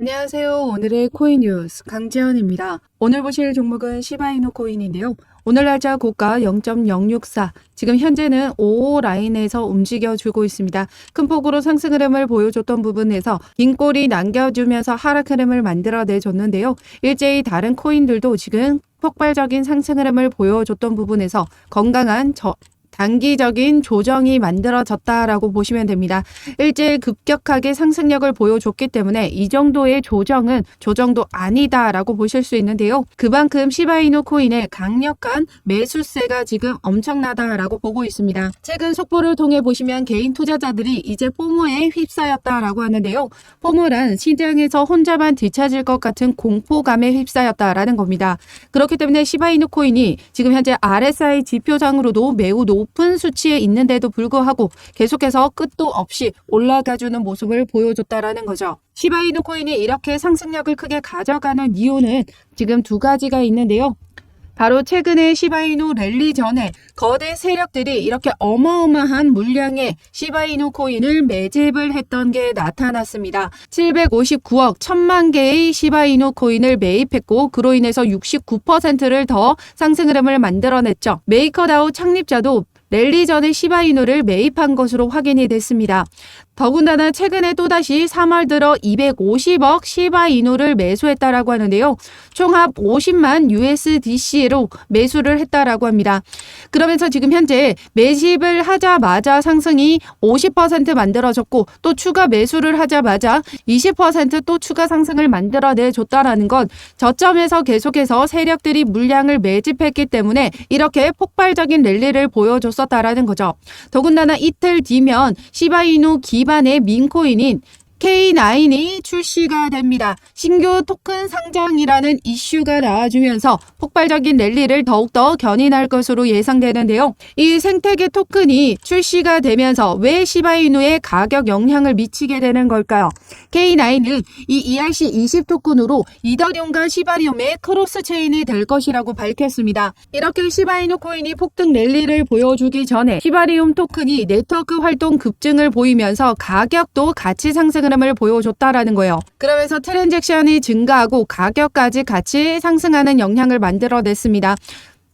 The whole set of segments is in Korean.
안녕하세요. 오늘의 코인 뉴스 강재현입니다. 오늘 보실 종목은 시바이누 코인인데요. 오늘 날짜 고가 0.064, 지금 현재는 55 라인에서 움직여주고 있습니다. 큰 폭으로 상승 흐름을 보여줬던 부분에서 긴 꼬리 남겨주면서 하락 흐름을 만들어내줬는데요. 일제히 다른 코인들도 지금 폭발적인 상승 흐름을 보여줬던 부분에서 건강한 저, 단기적인 조정이 만들어졌다라고 보시면 됩니다. 일제히 급격하게 상승력을 보여줬기 때문에 이 정도의 조정은 조정도 아니다라고 보실 수 있는데요. 그만큼 시바이누 코인의 강력한 매수세가 지금 엄청나다라고 보고 있습니다. 최근 속보를 통해 보시면 개인 투자자들이 이제 포모에 휩싸였다라고 하는데요. 포모란 시장에서 혼자만 뒤처질 것 같은 공포감에 휩싸였다라는 겁니다. 그렇기 때문에 시바이누 코인이 지금 현재 RSI 지표상으로도 매우 높은 수치에 있는데도 불구하고 계속해서 끝도 없이 올라가주는 모습을 보여줬다라는 거죠. 시바이누 코인이 이렇게 상승력을 크게 가져가는 이유는 지금 두 가지가 있는데요. 바로 최근에 시바이누 랠리 전에 거대 세력들이 이렇게 어마어마한 물량의 시바이누 코인을 매집을 했던 게 나타났습니다. 759억 1000만 개의 시바이누 코인을 매입했고 그로 인해서 69%를 더 상승 흐름을 만들어냈죠. 메이커다우 창립자도 랠리 전에 시바이누를 매입한 것으로 확인이 됐습니다. 더군다나 최근에 또다시 3월 들어 250억 시바이누를 매수했다라고 하는데요. 총합 50만 USDC로 매수를 했다라고 합니다. 그러면서 지금 현재 매집을 하자마자 상승이 50% 만들어졌고 또 추가 매수를 하자마자 20%또 추가 상승을 만들어내 줬다라는 건 저점에서 계속해서 세력들이 물량을 매집했기 때문에 이렇게 폭발적인 랠리를 보여줬었다라는 거죠. 더군다나 이틀 뒤면 시바이누 기 반의 민코인인 K9이 출시가 됩니다. 신규 토큰 상장이라는 이슈가 나와주면서 폭발적인 랠리를 더욱더 견인할 것으로 예상되는데요. 이 생태계 토큰이 출시가 되면서 왜 시바이누의 가격 영향을 미치게 되는 걸까요? K9은 이 ERC20 토큰으로 이더리움과 시바리움의 크로스 체인이 될 것이라고 밝혔습니다. 이렇게 시바이누 코인이 폭등 랠리를 보여주기 전에 시바리움 토큰이 네트워크 활동 급증을 보이면서 가격도 같이 상승을 흐름을 보여줬다라는 거예요. 그러면서 트랜잭션이 증가하고 가격까지 같이 상승하는 영향을 만들어냈습니다.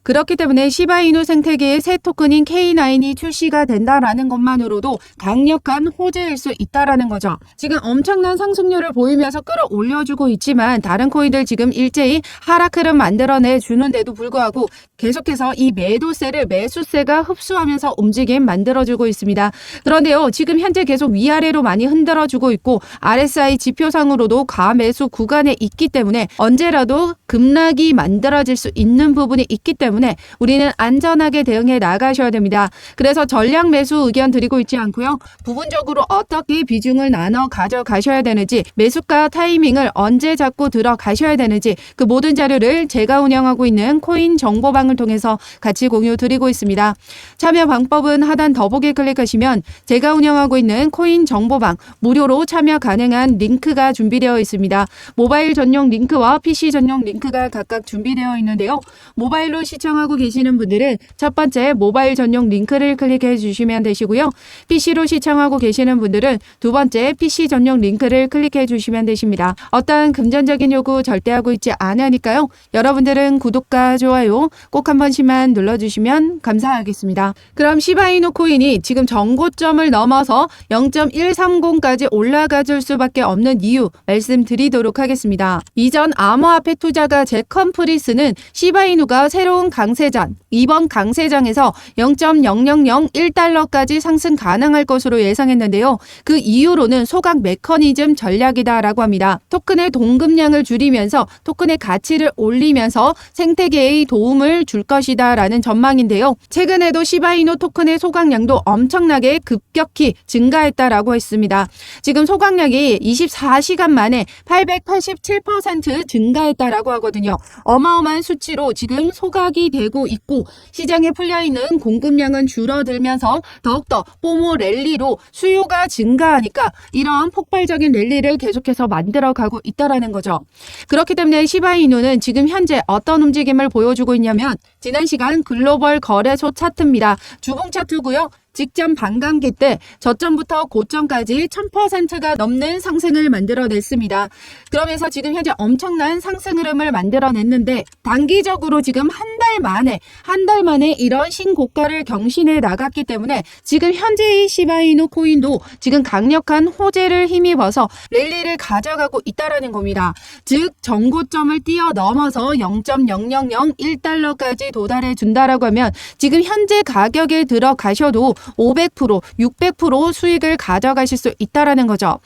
그렇기 때문에 시바이누 생태계의 새 토큰인 K9이 출시가 된다라는 것만으로도 강력한 호재일 수 있다라는 거죠. 지금 엄청난 상승률을 보이면서 끌어올려주고 있지만 다른 코인들 지금 일제히 하락 흐름 만들어내 주는데도 불구하고 계속해서 이 매도세를 매수세가 흡수하면서 움직임 만들어주고 있습니다. 그런데요, 지금 현재 계속 위아래로 많이 흔들어주고 있고 RSI 지표상으로도 가매수 구간에 있기 때문에 언제라도 급락이 만들어질 수 있는 부분이 있기 때문에 때문에 우리는 안전하게 대응해 나가셔야 됩니다. 그래서 전량 매수 의견 드리고 있지 않고요. 부분적으로 어떻게 비중을 나눠 가져가셔야 되는지 매수가 타이밍을 언제 잡고 들어가셔야 되는지 그 모든 자료를 제가 운영하고 있는 코인 정보방을 통해서 같이 공유 드리고 있습니다. 참여 방법은 하단 더보기 클릭하시면 제가 운영하고 있는 코인 정보방 무료로 참여 가능한 링크가 준비되어 있습니다. 모바일 전용 링크와 PC 전용 링크가 각각 준비되어 있는데요. 모바일로 시청 시청하고 계시는 분들은 첫 번째 모바일 전용 링크를 클릭해 주시면 되시고요. PC로 시청하고 계시는 분들은 두 번째 PC 전용 링크를 클릭해 주시면 되십니다. 어떠한 금전적인 요구 절대 하고 있지 않으니까요. 여러분들은 구독과 좋아요 꼭 한 번씩만 눌러주시면 감사하겠습니다. 그럼 시바이노 코인이 지금 정고점을 넘어서 0.130까지 올라가 줄 수밖에 없는 이유 말씀드리도록 하겠습니다. 이전 암호화폐 투자가 제컴프리스는 시바이누가 새로운 강세장, 이번 강세장에서 0.0001달러까지 상승 가능할 것으로 예상했는데요. 그 이유로는 소각 메커니즘 전략이다라고 합니다. 토큰의 동금량을 줄이면서 토큰의 가치를 올리면서 생태계에 도움을 줄 것이다라는 전망인데요. 최근에도 시바이노 토큰의 소각량도 엄청나게 급격히 증가했다라고 했습니다. 지금 소각량이 24시간 만에 887% 증가했다라고 하거든요. 어마어마한 수치로 지금 소각이 되고 있고 시장에 풀려 있는 공급량은 줄어들면서 더욱더 포모 랠리로 수요가 증가하니까 이러한 폭발적인 랠리를 계속해서 만들어 가고 있다라는 거죠. 그렇기 때문에 시바이누는 지금 현재 어떤 움직임을 보여주고 있냐면 지난 시간 글로벌 거래소 차트입니다. 주봉 차트고요. 직전 반감기 때 저점부터 고점까지 1000%가 넘는 상승을 만들어냈습니다. 그러면서 지금 현재 엄청난 상승 흐름을 만들어냈는데 단기적으로 지금 한 달 만에 한 달 만에 이런 신고가를 경신해 나갔기 때문에 지금 현재의 시바이누 코인도 지금 강력한 호재를 힘입어서 랠리를 가져가고 있다라는 겁니다. 즉 정고점을 뛰어넘어서 0.0001달러까지 도달해 준다라고 하면 지금 현재 가격에 들어가셔도 500%, 600% 수익을 가져가실 수 있다라는 거죠.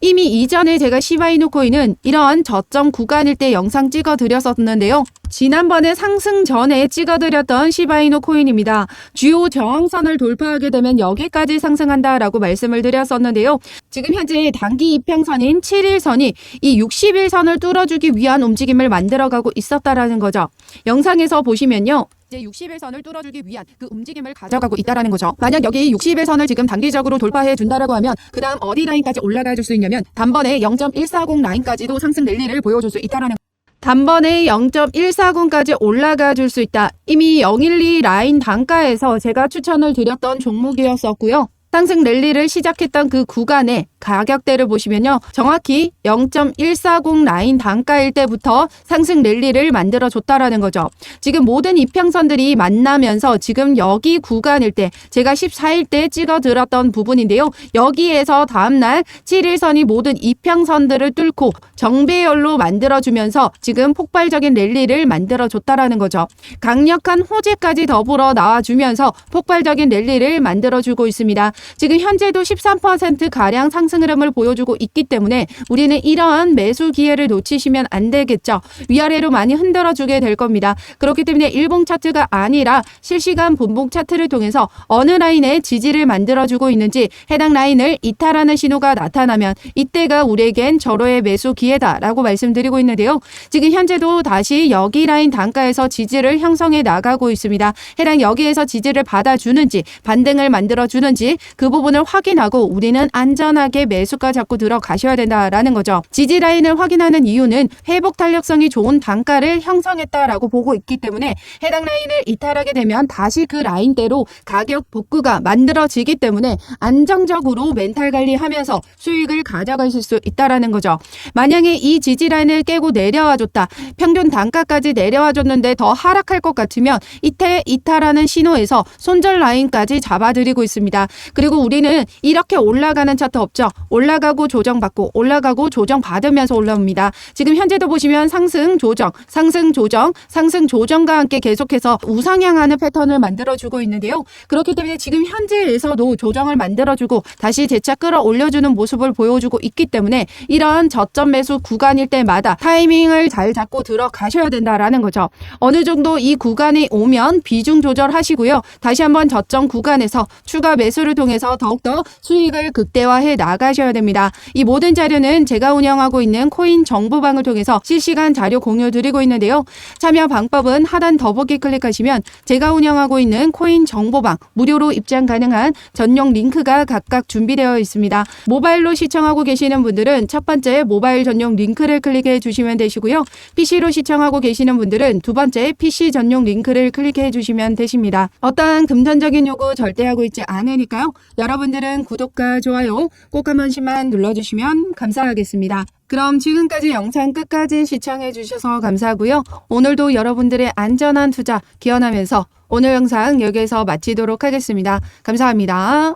이미 이전에 제가 시바이누 코인은 이런 저점 구간일 때 영상 찍어 드렸었는데요. 지난번에 상승 전에 찍어드렸던 시바이누 코인입니다. 주요 저항선을 돌파하게 되면 여기까지 상승한다라고 말씀을 드렸었는데요. 지금 현재 단기 이평선인 7일선이 이 60일선을 뚫어주기 위한 움직임을 만들어가고 있었다라는 거죠. 영상에서 보시면요. 이제 60일선을 뚫어주기 위한 그 움직임을 가져가고 있다라는 거죠. 만약 여기 60일선을 지금 단기적으로 돌파해 준다라고 하면 그 다음 어디 라인까지 올라가 줄 수 있냐면 단번에 0.140 라인까지도 상승 랠리를 보여줄 수 있다라는 단번에 0.140까지 올라가 줄 수 있다. 이미 012 라인 단가에서 제가 추천을 드렸던 종목이었었고요. 상승 랠리를 시작했던 그 구간에 가격대를 보시면요. 정확히 0.140 라인 단가일 때부터 상승 랠리를 만들어 줬다라는 거죠. 지금 모든 이평선들이 만나면서 지금 여기 구간일 때 제가 14일 때 찍어 들었던 부분인데요. 여기에서 다음 날 7일선이 모든 이평선들을 뚫고 정배열로 만들어 주면서 지금 폭발적인 랠리를 만들어 줬다라는 거죠. 강력한 호재까지 더불어 나와 주면서 폭발적인 랠리를 만들어 주고 있습니다. 지금 현재도 13% 가량 상승 흐름을 보여주고 있기 때문에 우리는 이러한 매수 기회를 놓치시면 안 되겠죠. 위아래로 많이 흔들어 주게 될 겁니다. 그렇기 때문에 일봉 차트가 아니라 실시간 분봉 차트를 통해서 어느 라인에 지지를 만들어 주고 있는지 해당 라인을 이탈하는 신호가 나타나면 이때가 우리에겐 절호의 매수 기회다라고 말씀드리고 있는데요. 지금 현재도 다시 여기 라인 단가에서 지지를 형성해 나가고 있습니다. 해당 여기에서 지지를 받아주는지 반등을 만들어 주는지 그 부분을 확인하고 우리는 안전하게 매수가 잡고 들어가셔야 된다라는 거죠. 지지 라인을 확인하는 이유는 회복 탄력성이 좋은 단가를 형성했다라고 보고 있기 때문에 해당 라인을 이탈하게 되면 다시 그 라인대로 가격 복구가 만들어지기 때문에 안정적으로 멘탈 관리하면서 수익을 가져가실 수 있다라는 거죠. 만약에 이 지지 라인을 깨고 내려와 줬다. 평균 단가까지 내려와 줬는데 더 하락할 것 같으면 이태 이탈하는 신호에서 손절 라인까지 잡아드리고 있습니다. 그리고 우리는 이렇게 올라가는 차트 없죠. 올라가고 조정받고 올라가고 조정받으면서 올라옵니다. 지금 현재도 보시면 상승 조정, 상승 조정, 상승 조정과 함께 계속해서 우상향하는 패턴을 만들어주고 있는데요. 그렇기 때문에 지금 현재에서도 조정을 만들어주고 다시 재차 끌어올려주는 모습을 보여주고 있기 때문에 이런 저점 매수 구간일 때마다 타이밍을 잘 잡고 들어가셔야 된다라는 거죠. 어느 정도 이 구간에 오면 비중 조절하시고요. 다시 한번 저점 구간에서 추가 매수를 통 해서 더욱더 수익을 극대화해 나가셔야 됩니다. 이 모든 자료는 제가 운영하고 있는 코인 정보방을 통해서 실시간 자료 공유 드리고 있는데요. 참여 방법은 하단 더보기 클릭하시면 제가 운영하고 있는 코인 정보방 무료로 입장 가능한 전용 링크가 각각 준비되어 있습니다. 모바일로 시청하고 계시는 분들은 첫 번째 모바일 전용 링크를 클릭해 주시면 되시고요. PC로 시청하고 계시는 분들은 두 번째 PC 전용 링크를 클릭해 주시면 되십니다. 어떠한 금전적인 요구 절대 하고 있지 않으니까요. 여러분들은 구독과 좋아요 꼭 한 번씩만 눌러주시면 감사하겠습니다. 그럼 지금까지 영상 끝까지 시청해 주셔서 감사하고요. 오늘도 여러분들의 안전한 투자 기원하면서 오늘 영상 여기에서 마치도록 하겠습니다. 감사합니다.